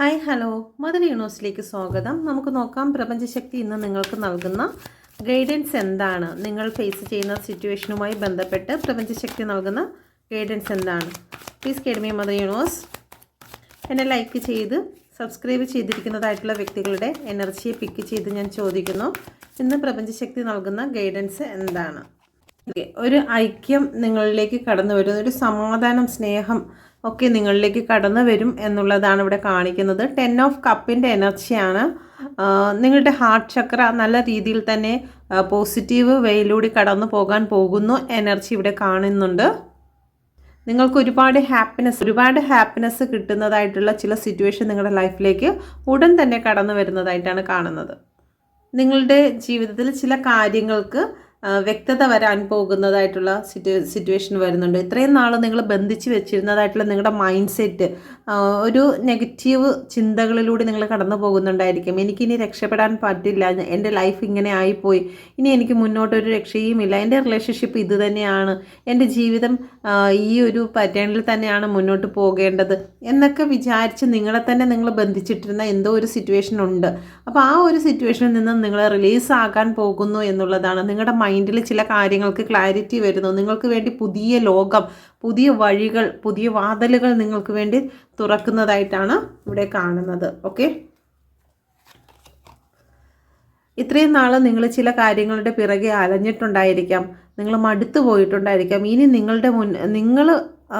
Hi hello. Mother യൂണിവേഴ്സിലേക്ക് സ്വാഗതം. നമുക്ക് നോക്കാം പ്രപഞ്ചശക്തി ഇന്ന് നിങ്ങൾക്ക് നൽകുന്ന ഗൈഡൻസ് എന്താണ്? നിങ്ങൾ ഫേസ് ചെയ്യുന്ന സിറ്റുവേഷനുമായി ബന്ധപ്പെട്ട് പ്രപഞ്ചശക്തി നൽകുന്ന ഗൈഡൻസ് എന്താണ്? Please guide me mother universe. എന്നെ ലൈക്ക് ചെയ്ത് സബ്സ്ക്രൈബ് ചെയ്തിരിക്കുന്നതായിട്ടുള്ള വ്യക്തികളുടെ എനർജിയെ പിക്ക് ചെയ്ത് ഞാൻ ചോദിക്കുന്നു. ഇന്ന് പ്രപഞ്ചശക്തി നൽകുന്ന ഗൈഡൻസ് എന്താണ്? ഒരു ഐക്യം നിങ്ങളിലേക്ക് കടന്നു വരുന്ന. ഒരു സമാധാനം സ്നേഹം ഒക്കെ നിങ്ങളിലേക്ക് കടന്നു വരും എന്നുള്ളതാണ് ഇവിടെ കാണിക്കുന്നത്. ടെൻ ഓഫ് കപ്പിന്റെ എനർജിയാണ്. നിങ്ങളുടെ ഹാർട്ട് ചക്ര നല്ല രീതിയിൽ തന്നെ പോസിറ്റീവ് വേയിലൂടെ കടന്നു പോകാൻ പോകുന്നു. എനർജി ഇവിടെ കാണുന്നുണ്ട്. നിങ്ങൾക്ക് ഒരുപാട് ഹാപ്പിനെസ് ഒരുപാട് ഹാപ്പിനെസ് കിട്ടുന്നതായിട്ടുള്ള ചില സിറ്റുവേഷൻ നിങ്ങളുടെ ലൈഫിലേക്ക് ഉടൻ തന്നെ കടന്നു വരുന്നതായിട്ടാണ് കാണുന്നത്. നിങ്ങളുടെ ജീവിതത്തിൽ ചില കാര്യങ്ങൾക്ക് വ്യക്തത വരാൻ പോകുന്നതായിട്ടുള്ള സിറ്റു സിറ്റുവേഷൻ വരുന്നുണ്ട്. ഇത്രയും നാൾ നിങ്ങൾ ബന്ധിച്ച് വെച്ചിരുന്നതായിട്ടുള്ള നിങ്ങളുടെ മൈൻഡ് സെറ്റ് ഒരു നെഗറ്റീവ് ചിന്തകളിലൂടെ നിങ്ങൾ കടന്നു പോകുന്നുണ്ടായിരിക്കും. എനിക്കിനി രക്ഷപ്പെടാൻ പറ്റില്ല. എന്റെ ലൈഫ് ഇങ്ങനെ ആയിപ്പോയി. ഇനി എനിക്ക് മുന്നോട്ടൊരു രക്ഷയുമില്ല. എന്റെ റിലേഷൻഷിപ്പ് ഇത് തന്നെയാണ്. എന്റെ ജീവിതം ഈ ഒരു പാറ്റേണിൽ തന്നെയാണ് മുന്നോട്ട് പോകേണ്ടത് എന്നൊക്കെ വിചാരിച്ച് നിങ്ങളെ തന്നെ നിങ്ങൾ ബന്ധിച്ചിട്ടിരുന്ന എന്തോ ഒരു സിറ്റുവേഷൻ ഉണ്ട്. അപ്പോൾ ആ ഒരു സിറ്റുവേഷനിൽ നിന്ന് നിങ്ങൾ റിലീസ് ആകാൻ പോകുന്നു എന്നുള്ളതാണ് നിങ്ങളുടെ മൈൻഡിൽ ചില കാര്യങ്ങൾക്ക് ക്ലാരിറ്റി വരുന്നു. നിങ്ങൾക്ക് വേണ്ടി പുതിയ ലോകം പുതിയ വഴികൾ പുതിയ വാതിലുകൾ നിങ്ങൾക്ക് വേണ്ടി തുറക്കുന്നതായിട്ടാണ് ഇവിടെ കാണുന്നത്. ഓക്കെ ഇത്രയും നാൾ നിങ്ങൾ ചില കാര്യങ്ങളുടെ പിറകെ അലഞ്ഞിട്ടുണ്ടായിരിക്കാം. നിങ്ങൾ മടുത്തു പോയിട്ടുണ്ടായിരിക്കാം. ഇനി നിങ്ങളുടെ മുൻ നിങ്ങൾ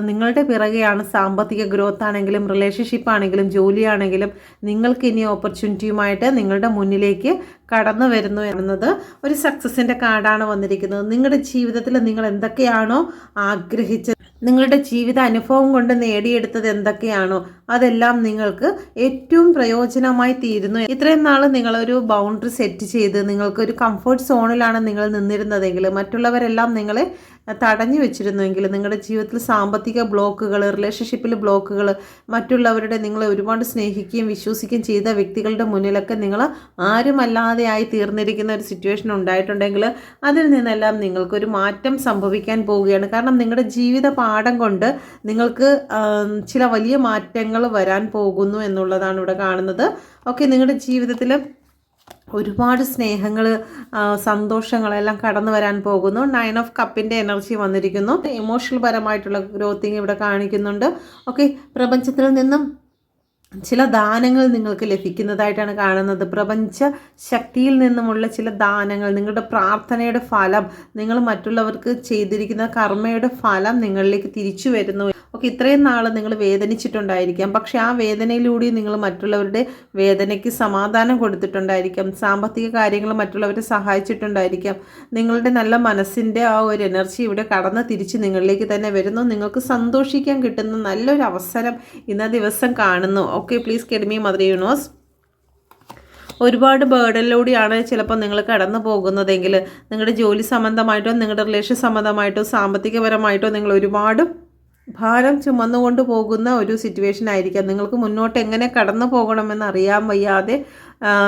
നിങ്ങളുടെ പിറകെയാണ് സാമ്പത്തിക ഗ്രോത്ത് ആണെങ്കിലും റിലേഷൻഷിപ്പ് ആണെങ്കിലും ജോലിയാണെങ്കിലും നിങ്ങൾക്ക് ഇനി ഓപ്പർച്യൂണിറ്റിയുമായിട്ട് നിങ്ങളുടെ മുന്നിലേക്ക് കടന്നു വരുന്നു എന്നത് ഒരു സക്സസിന്റെ കാർഡാണ് വന്നിരിക്കുന്നത്. നിങ്ങളുടെ ജീവിതത്തിൽ നിങ്ങൾ എന്തൊക്കെയാണോ ആഗ്രഹിച്ചത് നിങ്ങളുടെ ജീവിത അനുഭവം കൊണ്ട് നേടിയെടുത്തത് എന്തൊക്കെയാണോ അതെല്ലാം നിങ്ങൾക്ക് ഏറ്റവും പ്രയോജനമായി തീരുന്നു. ഇത്രയും നാൾ നിങ്ങളൊരു ബൗണ്ടറി സെറ്റ് ചെയ്ത് നിങ്ങൾക്കൊരു കംഫർട്ട് സോണിലാണ് നിങ്ങൾ നിന്നിരുന്നതെങ്കിൽ മറ്റുള്ളവരെല്ലാം നിങ്ങളെ തടഞ്ഞു വെച്ചിരുന്നുവെങ്കിൽ നിങ്ങളുടെ ജീവിതത്തിൽ സാമ്പത്തിക ബ്ലോക്കുകൾ റിലേഷൻഷിപ്പിൽ ബ്ലോക്കുകൾ മറ്റുള്ളവരുടെ നിങ്ങളെ ഒരുപാട് സ്നേഹിക്കുകയും വിശ്വസിക്കുകയും ചെയ്ത വ്യക്തികളുടെ മുന്നിലൊക്കെ നിങ്ങൾ ആരുമല്ലാതെ ആയി തീർന്നിരിക്കുന്ന ഒരു സിറ്റുവേഷൻ ഉണ്ടായിട്ടുണ്ടെങ്കിൽ അതിൽ നിന്നെല്ലാം നിങ്ങൾക്കൊരു മാറ്റം സംഭവിക്കാൻ പോവുകയാണ്. കാരണം നിങ്ങളുടെ ജീവിത പാഠം കൊണ്ട് നിങ്ങൾക്ക് ചില വലിയ മാറ്റങ്ങൾ വരാൻ പോകുന്നു എന്നുള്ളതാണ് ഇവിടെ കാണുന്നത്. ഓക്കെ നിങ്ങളുടെ ജീവിതത്തിൽ ഒരുപാട് സ്നേഹങ്ങൾ സന്തോഷങ്ങളെല്ലാം കടന്നു വരാൻ പോകുന്നു. നയൻ ഓഫ് കപ്പിന്റെ എനർജി വന്നിരിക്കുന്നു. ഇമോഷണൽ പരമായിട്ടുള്ള ഗ്രോത്തിങ് ഇവിടെ കാണിക്കുന്നുണ്ട്. ഓക്കെ പ്രപഞ്ചത്തിൽ നിന്നും ചില ദാനങ്ങൾ നിങ്ങൾക്ക് ലഭിക്കുന്നതായിട്ടാണ് കാണുന്നത്. പ്രപഞ്ച ശക്തിയിൽ നിന്നുമുള്ള ചില ദാനങ്ങൾ നിങ്ങളുടെ പ്രാർത്ഥനയുടെ ഫലം നിങ്ങൾ മറ്റുള്ളവർക്ക് ചെയ്തിരിക്കുന്ന കർമ്മയുടെ ഫലം നിങ്ങളിലേക്ക് തിരിച്ചു വരുന്നു. ഓക്കെ ഇത്രയും നാൾ നിങ്ങൾ വേദനിച്ചിട്ടുണ്ടായിരിക്കാം. പക്ഷെ ആ വേദനയിലൂടെ നിങ്ങൾ മറ്റുള്ളവരുടെ വേദനയ്ക്ക് സമാധാനം കൊടുത്തിട്ടുണ്ടായിരിക്കാം. സാമ്പത്തിക കാര്യങ്ങൾ മറ്റുള്ളവരെ സഹായിച്ചിട്ടുണ്ടായിരിക്കാം. നിങ്ങളുടെ നല്ല മനസ്സിന്റെ ആ ഒരു എനർജി ഇവിടെ കടന്ന് തിരിച്ച് നിങ്ങളിലേക്ക് തന്നെ വരുന്നു. നിങ്ങൾക്ക് സന്തോഷിക്കാൻ കിട്ടുന്ന നല്ലൊരു അവസരം ഇന്ന ദിവസം കാണുന്നു. Okay please guide me mother universe. ഒരുപാട് ബേർഡനിലൂടെയാണ് ചിലപ്പോൾ നിങ്ങൾ കടന്നു പോകുന്നതെങ്കിൽ നിങ്ങളുടെ ജോലി സംബന്ധമായിട്ടോ നിങ്ങളുടെ റിലേഷൻ സംബന്ധമായിട്ടോ സാമ്പത്തികപരമായിട്ടോ നിങ്ങൾ ഒരുപാട് ഭാരം ചുമന്നുകൊണ്ട് പോകുന്ന ഒരു സിറ്റുവേഷൻ ആയിരിക്കാം. നിങ്ങൾക്ക് മുന്നോട്ട് എങ്ങനെ കടന്നു പോകണമെന്ന് അറിയാൻ വയ്യാതെ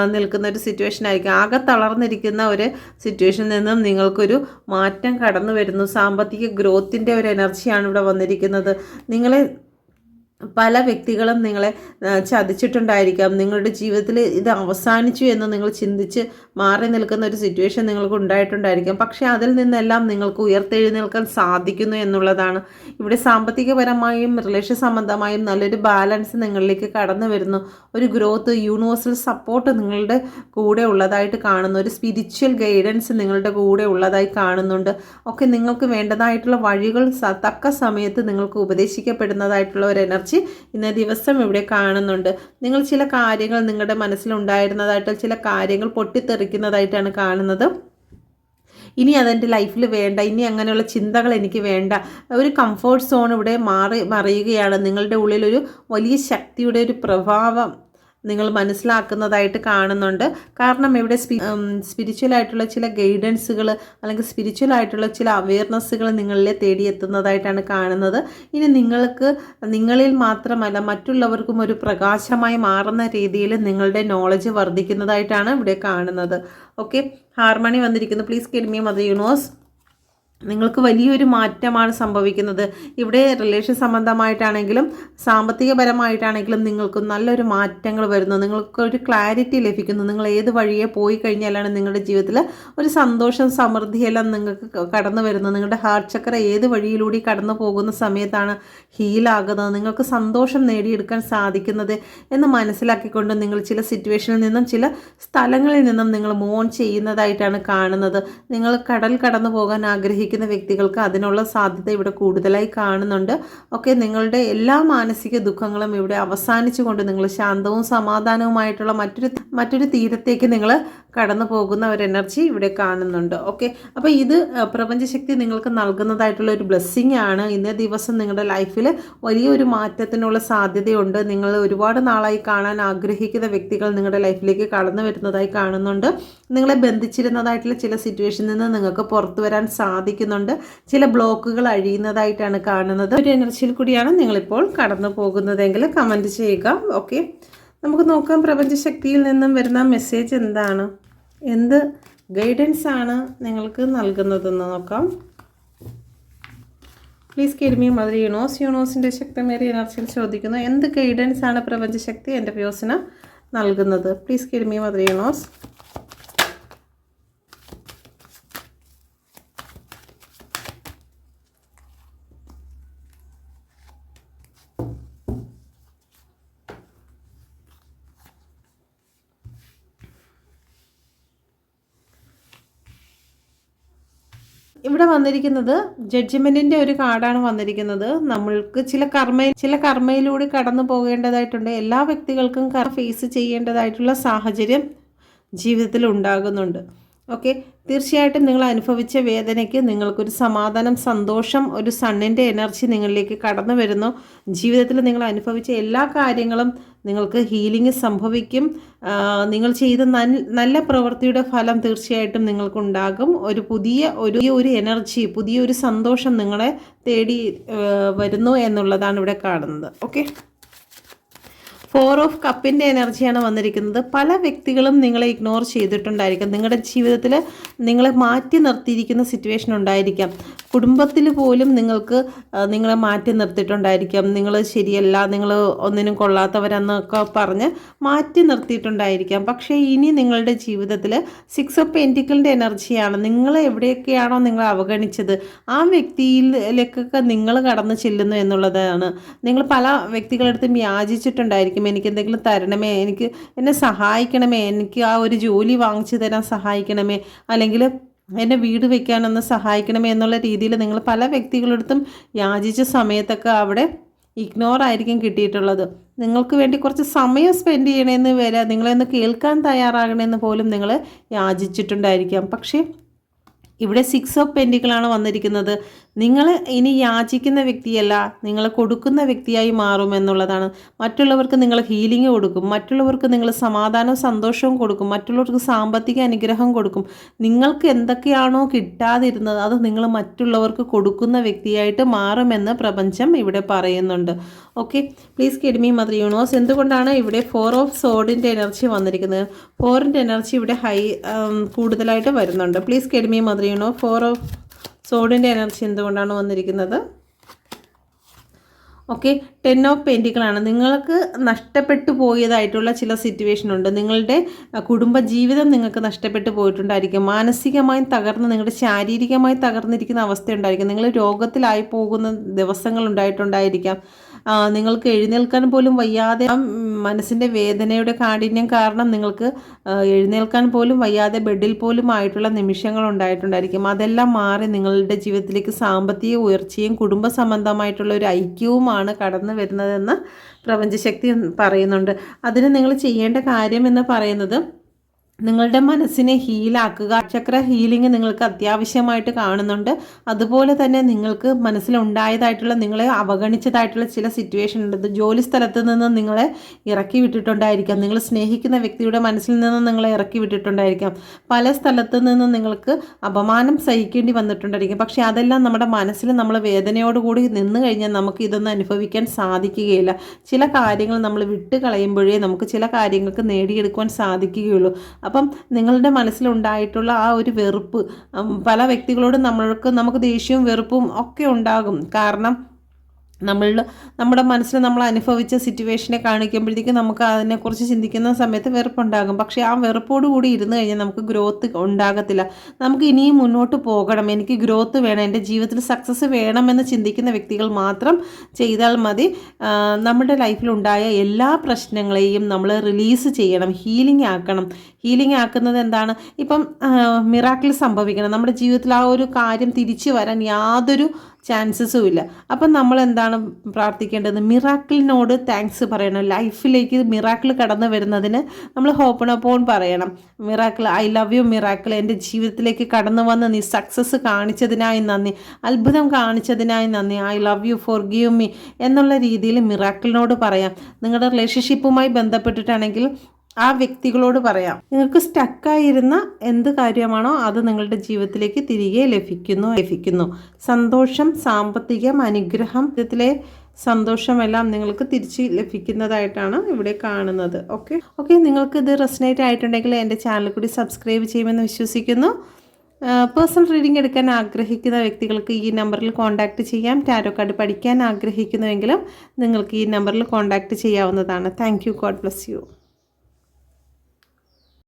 നിൽക്കുന്ന ഒരു സിറ്റുവേഷൻ ആയിരിക്കും. ആകെ തളർന്നിരിക്കുന്ന ഒരു സിറ്റുവേഷനിൽ നിന്നും നിങ്ങൾക്കൊരു മാറ്റം കടന്നു വരുന്നു. സാമ്പത്തിക ഗ്രോത്തിന്റെ ഒരു എനർജിയാണ് ഇവിടെ വന്നിരിക്കുന്നത്. നിങ്ങളെ പല വ്യക്തികളും നിങ്ങളെ ചതിച്ചിട്ടുണ്ടായിരിക്കാം. നിങ്ങളുടെ ജീവിതത്തിൽ ഇത് അവസാനിച്ചു എന്ന് നിങ്ങൾ ചിന്തിച്ച് മാറി നിൽക്കുന്ന ഒരു സിറ്റുവേഷൻ നിങ്ങൾക്ക് ഉണ്ടായിട്ടുണ്ടായിരിക്കാം. പക്ഷേ അതിൽ നിന്നെല്ലാം നിങ്ങൾക്ക് ഉയർത്തെഴുന്നേൽക്കാൻ സാധിക്കുന്നു എന്നുള്ളതാണ്. ഇവിടെ സാമ്പത്തികപരമായും റിലേഷൻ സംബന്ധമായും നല്ലൊരു ബാലൻസ് നിങ്ങളിലേക്ക് കടന്നു വരുന്നു. ഒരു ഗ്രോത്ത് യൂണിവേഴ്സൽ സപ്പോർട്ട് നിങ്ങളുടെ കൂടെ ഉള്ളതായിട്ട് കാണുന്നു. ഒരു സ്പിരിച്വൽ ഗൈഡൻസ് നിങ്ങളുടെ കൂടെ ഉള്ളതായി കാണുന്നുണ്ട്. ഒക്കെ നിങ്ങൾക്ക് വേണ്ടതായിട്ടുള്ള വഴികൾ തക്ക സമയത്ത് നിങ്ങൾക്ക് ഉപദേശിക്കപ്പെടുന്നതായിട്ടുള്ള ഒരു എനർജി ഇന്ന ദിവസം ഇവിടെ കാണുന്നുണ്ട്. നിങ്ങൾ ചില കാര്യങ്ങൾ നിങ്ങളുടെ മനസ്സിലുണ്ടായിരുന്നതായിട്ട് ചില കാര്യങ്ങൾ പൊട്ടിത്തെറിക്കുന്നതായിട്ടാണ് കാണുന്നത്. ഇനി അതെന്റെ ലൈഫിൽ വേണ്ട ഇനി അങ്ങനെയുള്ള ചിന്തകൾ എനിക്ക് വേണ്ട. ഒരു കംഫോർട്ട് സോൺ ഇവിടെ മാറി മറിയുകയാണ്. നിങ്ങളുടെ ഉള്ളിലൊരു വലിയ ശക്തിയുടെ ഒരു പ്രഭാവം നിങ്ങൾ മനസ്സിലാക്കുന്നതായിട്ട് കാണുന്നുണ്ട്. കാരണം ഇവിടെ സ്പിരിച്വൽ ആയിട്ടുള്ള ചില ഗൈഡൻസുകൾ അല്ലെങ്കിൽ സ്പിരിച്വൽ ആയിട്ടുള്ള ചില അവയർനെസ്സുകൾ നിങ്ങളിലെ തേടിയെത്തുന്നതായിട്ടാണ് കാണുന്നത്. ഇനി നിങ്ങൾക്ക് നിങ്ങളിൽ മാത്രമല്ല മറ്റുള്ളവർക്കും ഒരു പ്രകാശമായി മാറുന്ന രീതിയിൽ നിങ്ങളുടെ നോളജ് വർദ്ധിക്കുന്നതായിട്ടാണ് ഇവിടെ കാണുന്നത്. ഓക്കെ ഹാർമണി വന്നിരിക്കുന്നു. Please guide me mother universe നിങ്ങൾക്ക് വലിയൊരു മാറ്റമാണ് സംഭവിക്കുന്നത്. ഇവിടെ റിലേഷൻ സംബന്ധമായിട്ടാണെങ്കിലും സാമ്പത്തികപരമായിട്ടാണെങ്കിലും നിങ്ങൾക്ക് നല്ലൊരു മാറ്റങ്ങൾ വരുന്നു. നിങ്ങൾക്ക് ഒരു ക്ലാരിറ്റി ലഭിക്കുന്നു. നിങ്ങൾ ഏത് വഴിയെ പോയി കഴിഞ്ഞാലാണ് നിങ്ങളുടെ ജീവിതത്തിൽ ഒരു സന്തോഷം സമൃദ്ധിയെല്ലാം നിങ്ങൾക്ക് കടന്നു വരുന്നത് നിങ്ങളുടെ ഹാർട്ട് ചക്ര ഏത് വഴിയിലൂടെ കടന്നു പോകുന്ന സമയത്താണ് ഹീലാകുന്നത് നിങ്ങൾക്ക് സന്തോഷം നേടിയെടുക്കാൻ സാധിക്കുന്നത് എന്ന് മനസ്സിലാക്കിക്കൊണ്ട് നിങ്ങൾ ചില സിറ്റുവേഷനിൽ നിന്നും ചില സ്ഥലങ്ങളിൽ നിന്നും നിങ്ങൾ മോൺ ചെയ്യുന്നതായിട്ടാണ് കാണുന്നത്. നിങ്ങൾ കടൽ കടന്നു പോകാൻ ആഗ്രഹിക്കുന്ന വ്യക്തികൾക്ക് അതിനുള്ള സാധ്യത ഇവിടെ കൂടുതലായി കാണുന്നുണ്ട്. ഓക്കെ നിങ്ങളുടെ എല്ലാ മാനസിക ദുഃഖങ്ങളും ഇവിടെ അവസാനിച്ചുകൊണ്ട് നിങ്ങൾ ശാന്തവും സമാധാനവുമായിട്ടുള്ള മറ്റൊരു മറ്റൊരു തീരത്തേക്ക് നിങ്ങൾ കടന്നു പോകുന്ന ഒരു എനർജി ഇവിടെ കാണുന്നുണ്ട്. ഓക്കെ അപ്പോൾ ഇത് പ്രപഞ്ചശക്തി നിങ്ങൾക്ക് നൽകുന്നതായിട്ടുള്ള ഒരു ബ്ലെസ്സിങ് ആണ്. ഇന്നേ ദിവസം നിങ്ങളുടെ ലൈഫിൽ വലിയൊരു മാറ്റത്തിനുള്ള സാധ്യതയുണ്ട്. നിങ്ങൾ ഒരുപാട് നാളായി കാണാൻ ആഗ്രഹിക്കുന്ന വ്യക്തികൾ നിങ്ങളുടെ ലൈഫിലേക്ക് കടന്നു വരുന്നതായി കാണുന്നുണ്ട്. നിങ്ങളെ ബന്ധിച്ചിരുന്നതായിട്ടുള്ള ചില സിറ്റുവേഷനിൽ നിന്ന് നിങ്ങൾക്ക് പുറത്തു വരാൻ സാധിക്കുന്നുണ്ട് ചില ബ്ലോക്കുകൾ അഴിയുന്നതായിട്ടാണ് കാണുന്നത്. ഒരു എനർജിയിൽ കൂടിയാണ് നിങ്ങളിപ്പോൾ കടന്നു പോകുന്നതെങ്കിൽ കമന്റ് ചെയ്യുക. ഓക്കെ. നമുക്ക് നോക്കാം പ്രപഞ്ചശക്തിയിൽ നിന്നും വരുന്ന മെസ്സേജ് എന്താണ്? എന്ത് ഗൈഡൻസ് ആണ് നിങ്ങൾക്ക് നൽകുന്നതെന്ന് നോക്കാം. പ്ലീസ് കിഡ്മി മദർ യൂണോസ് യൂണോസിന്റെ ശക്തമേറിയ എനർജിയിൽ ചോദിക്കുന്നു. എന്ത് ഗൈഡൻസ് ആണ് പ്രപഞ്ചശക്തി? എന്റെ വ്യൂസിന് നൽകുന്നത്. പ്ലീസ് കിഡ്മി മദർ യൂണോസ് ഇവിടെ വന്നിരിക്കുന്നത് ജഡ്ജ്മെന്റിന്റെ ഒരു കാർഡാണ് വന്നിരിക്കുന്നത്. നമ്മൾക്ക് ചില കർമ്മ ചില കർമ്മയിലൂടെ കടന്നു പോകേണ്ടതായിട്ടുണ്ട്. എല്ലാ വ്യക്തികൾക്കും ഫേസ് ചെയ്യേണ്ടതായിട്ടുള്ള സാഹചര്യം ജീവിതത്തിൽ ഉണ്ടാകുന്നുണ്ട്. ഓക്കെ? തീർച്ചയായിട്ടും നിങ്ങൾ അനുഭവിച്ച വേദനയ്ക്ക് നിങ്ങൾക്കൊരു സമാധാനം സന്തോഷം ഒരു സണ്ണിന്റെ എനർജി നിങ്ങളിലേക്ക് കടന്നു വരുന്നു. ജീവിതത്തിൽ നിങ്ങൾ അനുഭവിച്ച എല്ലാ കാര്യങ്ങളും നിങ്ങൾക്ക് ഹീലിംഗ് സംഭവിക്കും. നിങ്ങൾ ചെയ്ത നല്ല പ്രവൃത്തിയുടെ ഫലം തീർച്ചയായിട്ടും നിങ്ങൾക്കുണ്ടാകും. ഒരു പുതിയ ഒരു ഒരു എനർജി പുതിയൊരു സന്തോഷം നിങ്ങളെ തേടി വരുന്നു എന്നുള്ളതാണ് ഇവിടെ കാണുന്നത്. ഓക്കെ? ഫോർ ഓഫ് കപ്പിന്റെ എനർജിയാണ് വന്നിരിക്കുന്നത്. പല വ്യക്തികളും നിങ്ങളെ ഇഗ്നോർ ചെയ്തിട്ടുണ്ടായിരിക്കാം. നിങ്ങളുടെ ജീവിതത്തിൽ നിങ്ങളെ മാറ്റി നിർത്തിയിരിക്കുന്ന സിറ്റുവേഷൻ ഉണ്ടായിരിക്കാം. കുടുംബത്തിൽ പോലും നിങ്ങൾക്ക് നിങ്ങളെ മാറ്റി നിർത്തിയിട്ടുണ്ടായിരിക്കാം. നിങ്ങൾ ശരിയല്ല നിങ്ങൾ ഒന്നിനും കൊള്ളാത്തവരെന്നൊക്കെ പറഞ്ഞ് മാറ്റി നിർത്തിയിട്ടുണ്ടായിരിക്കാം. പക്ഷേ ഇനി നിങ്ങളുടെ ജീവിതത്തിൽ സിക്സ് ഓഫ് പെന്റിക്കിളിന്റെ എനർജിയാണ്. നിങ്ങൾ എവിടെയൊക്കെയാണോ നിങ്ങൾ അവഗണിച്ചത് ആ വ്യക്തിയിലേക്കൊക്കെ നിങ്ങൾ കടന്നു ചെല്ലുന്നു എന്നുള്ളതാണ്. നിങ്ങൾ പല വ്യക്തികളെടുത്തും യാചിച്ചിട്ടുണ്ടായിരിക്കും. എനിക്ക് എന്തെങ്കിലും തരണമേ? എനിക്ക് എന്നെ സഹായിക്കണമേ? എനിക്ക് ആ ഒരു ജോലി വാങ്ങിച്ചു തരാൻ സഹായിക്കണമേ? അല്ലെങ്കിൽ എന്നെ വീട് വെക്കാനൊന്ന് സഹായിക്കണമേ എന്നുള്ള രീതിയിൽ നിങ്ങൾ പല വ്യക്തികളടുത്തും യാചിച്ച സമയത്തൊക്കെ അവിടെ ഇഗ്നോർ ആയിരിക്കും കിട്ടിയിട്ടുള്ളത്. നിങ്ങൾക്ക് വേണ്ടി കുറച്ച് സമയം സ്പെൻഡ് ചെയ്യണമെന്ന് വരെ നിങ്ങളെന്ന് കേൾക്കാൻ തയ്യാറാകണമെന്ന് പോലും നിങ്ങൾ യാചിച്ചിട്ടുണ്ടായിരിക്കാം. പക്ഷേ ഇവിടെ സിക്സ് ഓഫ് പെൻഡികളാണ് വന്നിരിക്കുന്നത്. നിങ്ങൾ ഇനി യാചിക്കുന്ന വ്യക്തിയല്ല നിങ്ങൾ കൊടുക്കുന്ന വ്യക്തിയായി മാറും എന്നുള്ളതാണ്. മറ്റുള്ളവർക്ക് നിങ്ങൾ ഹീലിംഗ് കൊടുക്കും മറ്റുള്ളവർക്ക് നിങ്ങൾ സമാധാനവും സന്തോഷവും കൊടുക്കും മറ്റുള്ളവർക്ക് സാമ്പത്തിക അനുഗ്രഹം കൊടുക്കും. നിങ്ങൾക്ക് എന്തൊക്കെയാണോ കിട്ടാതിരുന്നത് അത് നിങ്ങൾ മറ്റുള്ളവർക്ക് കൊടുക്കുന്ന വ്യക്തിയായിട്ട് മാറുമെന്ന് പ്രപഞ്ചം ഇവിടെ പറയുന്നുണ്ട്. Okay please guide me mother universe എന്തുകൊണ്ടാണ് ഇവിടെ ഫോർ ഓഫ് സോഡിന്റെ എനർജി വന്നിരിക്കുന്നത്? ഫോറിന്റെ എനർജി ഇവിടെ ഹൈ കൂടുതലായിട്ട് വരുന്നുണ്ട്. പ്ലീസ് കെഡ്മി മദർ യൂണോ ഫോർ ഓഫ് സോഡിന്റെ എനർജി എന്തുകൊണ്ടാണ് വന്നിരിക്കുന്നത്? ഓക്കെ ടെൻ ഓഫ് പെന്റിക്കളാണ് നിങ്ങൾക്ക് നഷ്ടപ്പെട്ടു പോയതായിട്ടുള്ള ചില സിറ്റുവേഷൻ ഉണ്ട്. നിങ്ങളുടെ കുടുംബ ജീവിതം നിങ്ങൾക്ക് നഷ്ടപ്പെട്ടു പോയിട്ടുണ്ടായിരിക്കും. മാനസികമായി തകർന്ന് നിങ്ങളുടെ ശാരീരികമായി തകർന്നിരിക്കുന്ന അവസ്ഥ ഉണ്ടായിരിക്കും നിങ്ങൾ രോഗത്തിലായി പോകുന്ന ദിവസങ്ങൾ ഉണ്ടായിട്ടുണ്ടായിരിക്കാം. നിങ്ങൾക്ക് എഴുന്നേൽക്കാൻ പോലും വയ്യാതെ മനസ്സിന്റെ വേദനയുടെ കാഠിന്യം കാരണം നിങ്ങൾക്ക് എഴുന്നേൽക്കാൻ പോലും വയ്യാതെ ബെഡിൽ പോലും ആയിട്ടുള്ള നിമിഷങ്ങൾ ഉണ്ടായിട്ടുണ്ടായിരിക്കും. അതെല്ലാം മാറി നിങ്ങളുടെ ജീവിതത്തിലേക്ക് സാമ്പത്തിക ഉയർച്ചയും കുടുംബ സംബന്ധമായിട്ടുള്ള ഒരു ഐക്യവുമാണ് കടന്നു വരുന്നതെന്ന് പ്രപഞ്ചശക്തി പറയുന്നുണ്ട്. അതിന് നിങ്ങൾ ചെയ്യേണ്ട കാര്യം എന്ന് പറയുന്നത് നിങ്ങളുടെ മനസ്സിനെ ഹീലാക്കുക ചക്ര ഹീലിംഗ് നിങ്ങൾക്ക് അത്യാവശ്യമായിട്ട് കാണുന്നുണ്ട്. അതുപോലെ തന്നെ നിങ്ങൾക്ക് മനസ്സിലുണ്ടായതായിട്ടുള്ള നിങ്ങളെ അവഗണിച്ചതായിട്ടുള്ള ചില സിറ്റുവേഷൻ ഉണ്ട്. ജോലി സ്ഥലത്ത് നിന്ന് നിങ്ങളെ ഇറക്കി വിട്ടിട്ടുണ്ടായിരിക്കാം. നിങ്ങൾ സ്നേഹിക്കുന്ന വ്യക്തിയുടെ മനസ്സിൽ നിന്ന് നിങ്ങളെ ഇറക്കി വിട്ടിട്ടുണ്ടായിരിക്കാം. പല സ്ഥലത്ത് നിന്ന് നിങ്ങൾക്ക് അപമാനം സഹിക്കേണ്ടി വന്നിട്ടുണ്ടായിരിക്കും. പക്ഷേ അതെല്ലാം നമ്മുടെ മനസ്സിൽ നമ്മൾ വേദനയോടുകൂടി നിന്ന് കഴിഞ്ഞാൽ നമുക്ക് ഇതൊന്നും അനുഭവിക്കാൻ സാധിക്കുകയില്ല. ചില കാര്യങ്ങൾ നമ്മൾ വിട്ട് കളയുമ്പോഴേ നമുക്ക് ചില കാര്യങ്ങൾക്ക് നേടിയെടുക്കുവാൻ സാധിക്കുകയുള്ളൂ. അപ്പം നിങ്ങളുടെ മനസ്സിലുണ്ടായിട്ടുള്ള ആ ഒരു വെറുപ്പ് പല വ്യക്തികളോടും നമ്മൾക്ക് നമുക്ക് ദേഷ്യവും വെറുപ്പും ഒക്കെ ഉണ്ടാകും. കാരണം നമ്മളുടെ നമ്മുടെ മനസ്സിൽ നമ്മൾ അനുഭവിച്ച സിറ്റുവേഷനെ കാണിക്കുമ്പോഴത്തേക്കും നമുക്ക് അതിനെക്കുറിച്ച് ചിന്തിക്കുന്ന സമയത്ത് വെറുപ്പുണ്ടാകും. പക്ഷേ ആ വെറുപ്പോട് കൂടി ഇരുന്ന് കഴിഞ്ഞാൽ നമുക്ക് ഗ്രോത്ത് ഉണ്ടാകത്തില്ല. നമുക്ക് ഇനിയും മുന്നോട്ട് പോകണം. എനിക്ക് ഗ്രോത്ത് വേണം. എന്റെ ജീവിതത്തിൽ സക്സസ് വേണമെന്ന് ചിന്തിക്കുന്ന വ്യക്തികൾ മാത്രം ചെയ്താൽ മതി. നമ്മുടെ ലൈഫിലുണ്ടായ എല്ലാ പ്രശ്നങ്ങളെയും നമ്മൾ റിലീസ് ചെയ്യണം. ഹീലിംഗ് ആക്കണം. ഹീലിംഗ് ആക്കുന്നത് എന്താണ്? ഇപ്പം മിറാക്കിൾ സംഭവിക്കണം. നമ്മുടെ ജീവിതത്തിൽ ആ ഒരു കാര്യം തിരിച്ചു വരാൻ യാതൊരു ചാൻസസും ഇല്ല അപ്പം നമ്മൾ എന്താണ് പ്രാർത്ഥിക്കേണ്ടത്? മിറാക്കിളിനോട് താങ്ക്സ് പറയണം. ലൈഫിലേക്ക് മിറാക്കിൾ കടന്നു വരുന്നതിന് നമ്മൾ ഹോപ്പണപ്പോൺ പറയണം. Miracle I love you miracle. എന്റെ ജീവിതത്തിലേക്ക് കടന്നു വന്ന് നീ സക്സസ് കാണിച്ചതിനായി നന്ദി. അത്ഭുതം കാണിച്ചതിനായി നന്ദി. I love you forgive me എന്നുള്ള രീതിയിൽ മിറാക്കിളിനോട് പറയാം. നിങ്ങളുടെ റിലേഷൻഷിപ്പുമായി ബന്ധപ്പെട്ടിട്ടാണെങ്കിൽ ആ വ്യക്തികളോട് പറയാം. നിങ്ങൾക്ക് സ്റ്റക്കായിരുന്ന എന്ത് കാര്യമാണോ അത് നിങ്ങളുടെ ജീവിതത്തിലേക്ക് തിരികെ ലഭിക്കുന്നു ലഭിക്കുന്നു. സന്തോഷം സാമ്പത്തികം അനുഗ്രഹം ഇതിലെ സന്തോഷമെല്ലാം നിങ്ങൾക്ക് തിരിച്ച് ലഭിക്കുന്നതായിട്ടാണ് ഇവിടെ കാണുന്നത്. ഓക്കെ ഓക്കെ നിങ്ങൾക്ക് ഇത് റെസനേറ്റ് ആയിട്ടുണ്ടെങ്കിൽ എന്റെ ചാനൽ കൂടി സബ്സ്ക്രൈബ് ചെയ്യുമെന്ന് വിശ്വസിക്കുന്നു. പേഴ്സണൽ റീഡിംഗ് എടുക്കാൻ ആഗ്രഹിക്കുന്ന വ്യക്തികൾക്ക് ഈ നമ്പറിൽ കോൺടാക്റ്റ് ചെയ്യാം. ടാരോ കാർഡ് പഠിക്കാൻ ആഗ്രഹിക്കുന്നുവെങ്കിലും നിങ്ങൾക്ക് ഈ നമ്പറിൽ കോൺടാക്റ്റ് ചെയ്യാവുന്നതാണ്. Thank you God bless you